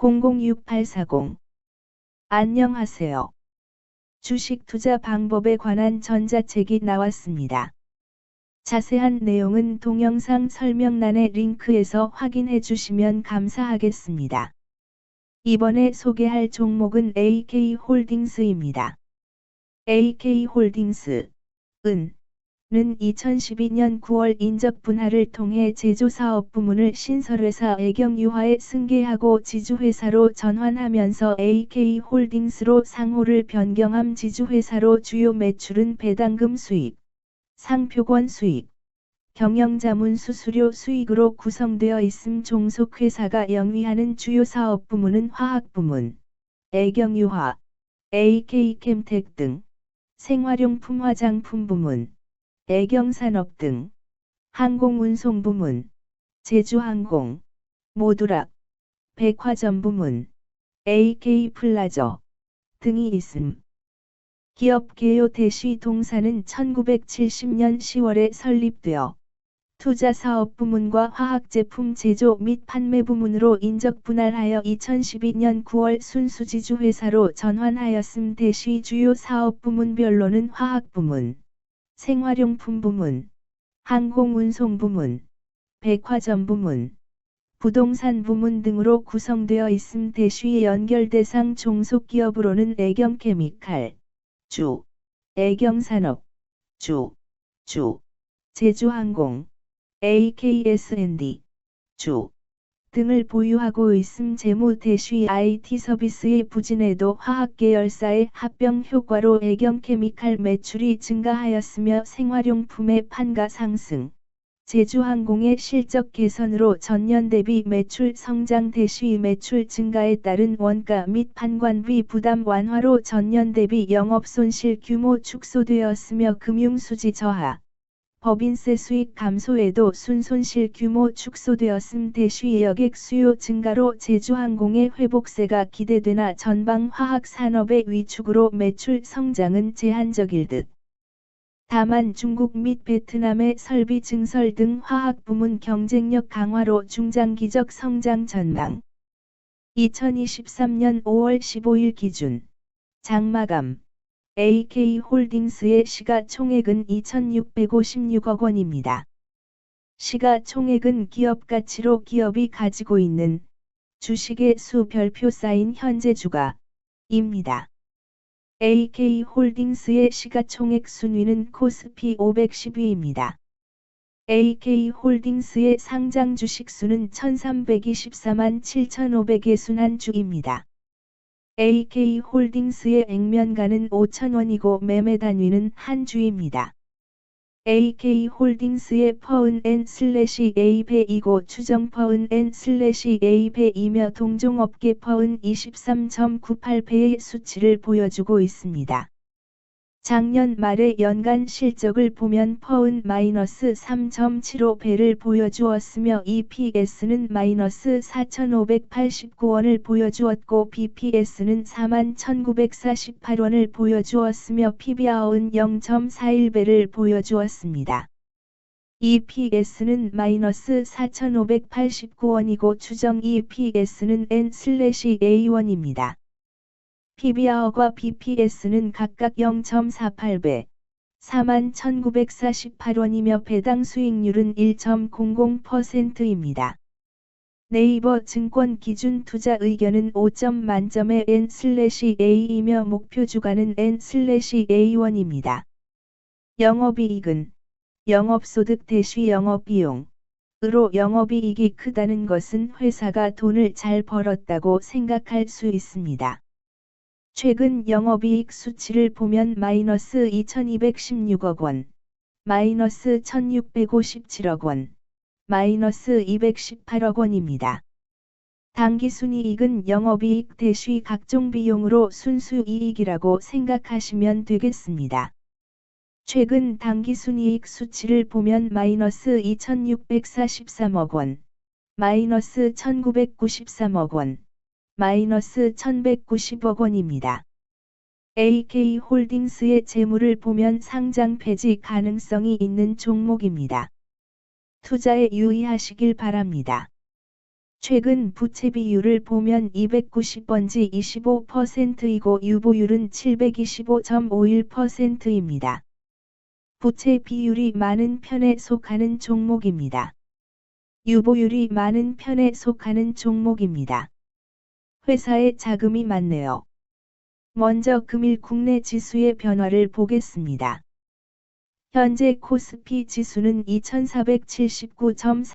006840 안녕하세요. 주식 투자 방법에 관한 전자책이 나왔습니다. 자세한 내용은 동영상 설명란의 링크에서 확인해 주시면 감사하겠습니다. 이번에 소개할 종목은 AK홀딩스입니다. AK홀딩스, 은, 는 2012년 9월 인적 분할을 통해 제조사업 부문을 신설회사 애경유화에 승계하고 지주회사로 전환하면서 AK홀딩스로 상호를 변경함 지주회사로 주요 매출은 배당금 수익, 상표권 수익, 경영자문 수수료 수익으로 구성되어 있음 종속회사가 영위하는 주요 사업 부문은 화학 부문, 애경유화, AK캠텍 등, 생활용품 화장품 부문, 애경산업 등, 항공운송 부문, 제주항공, 모두락, 백화점 부문, AK플라저 등이 있음. 기업 개요 대시 동사는 1970년 10월에 설립되어 투자 사업 부문과 화학제품 제조 및 판매 부문으로 인적 분할하여 2012년 9월 순수지주 회사로 전환하였음 대시 주요 사업 부문별로는 화학 부문, 생활용품 부문, 항공운송 부문, 백화점 부문, 부동산 부문 등으로 구성되어 있음 대시 연결 대상 종속 기업으로는 애경 케미칼, 주, 애경 산업, 주, 주, 제주항공, AKS&D, 주 등을 보유하고 있음 재무 대쉬 IT 서비스의 부진에도 화학계열사의 합병 효과로 애경 케미칼 매출이 증가하였으며 생활용품의 판가 상승, 제주항공의 실적 개선으로 전년 대비 매출 성장 대쉬 매출 증가에 따른 원가 및 판관비 부담 완화로 전년 대비 영업 손실 규모 축소되었으며 금융 수지 저하, 법인세 수익 감소에도 순손실 규모 축소되었음 대쉬 여객 수요 증가로 제주항공의 회복세가 기대되나 전방 화학 산업의 위축으로 매출 성장은 제한적일 듯. 다만 중국 및 베트남의 설비 증설 등 화학 부문 경쟁력 강화로 중장기적 성장 전망. 2023년 5월 15일 기준 장마감 AK홀딩스의 시가총액은 2,656억 원입니다. 시가총액은 기업 가치로 기업이 가지고 있는 주식의 수 별표 쌓인 현재 주가입니다. AK홀딩스의 시가총액 순위는 코스피 510위입니다. AK홀딩스의 상장 주식 수는 1324만 7500의 순한 주입니다. AK홀딩스의 액면가는 5천원이고 매매 단위는 한 주입니다. AK홀딩스의 퍼은 N 슬래시 A배이고 추정 퍼은 N 슬래시 A배이며 동종업계 퍼은 23.98배의 수치를 보여주고 있습니다. 작년 말의 연간 실적을 보면 퍼은 마이너스 3.75배를 보여주었으며 EPS는 마이너스 4,589원을 보여주었고 BPS는 41,948원을 보여주었으며 PBR은 0.41배를 보여주었습니다. EPS는 마이너스 4,589원이고 추정 EPS는 N/A1입니다. PBR과 BPS는 각각 0.48배, 41,948원이며 배당 수익률은 1.00%입니다. 네이버 증권 기준 투자 의견은 5점 만점의 N/A이며 목표 주가는 N/A1입니다. 영업이익은 영업소득 대시 영업비용 으로 영업이익이 크다는 것은 회사가 돈을 잘 벌었다고 생각할 수 있습니다. 최근 영업이익 수치를 보면 마이너스 2216억 원, 마이너스 1657억 원, 마이너스 218억 원입니다. 당기순이익은 영업이익 대시 각종 비용으로 순수이익이라고 생각하시면 되겠습니다. 최근 당기순이익 수치를 보면 마이너스 2643억 원, 마이너스 1993억 원, 마이너스 1190억 원입니다. AK홀딩스의 재물을 보면 상장 폐지 가능성이 있는 종목입니다. 투자에 유의하시길 바랍니다. 최근 부채 비율을 보면 290번지 25%이고 유보율은 725.51%입니다. 부채 비율이 많은 편에 속하는 종목입니다. 유보율이 많은 편에 속하는 종목입니다. 회사에 자금이 많네요. 먼저 금일 국내 지수의 변화를 보겠습니다. 현재 코스피 지수는 2479.4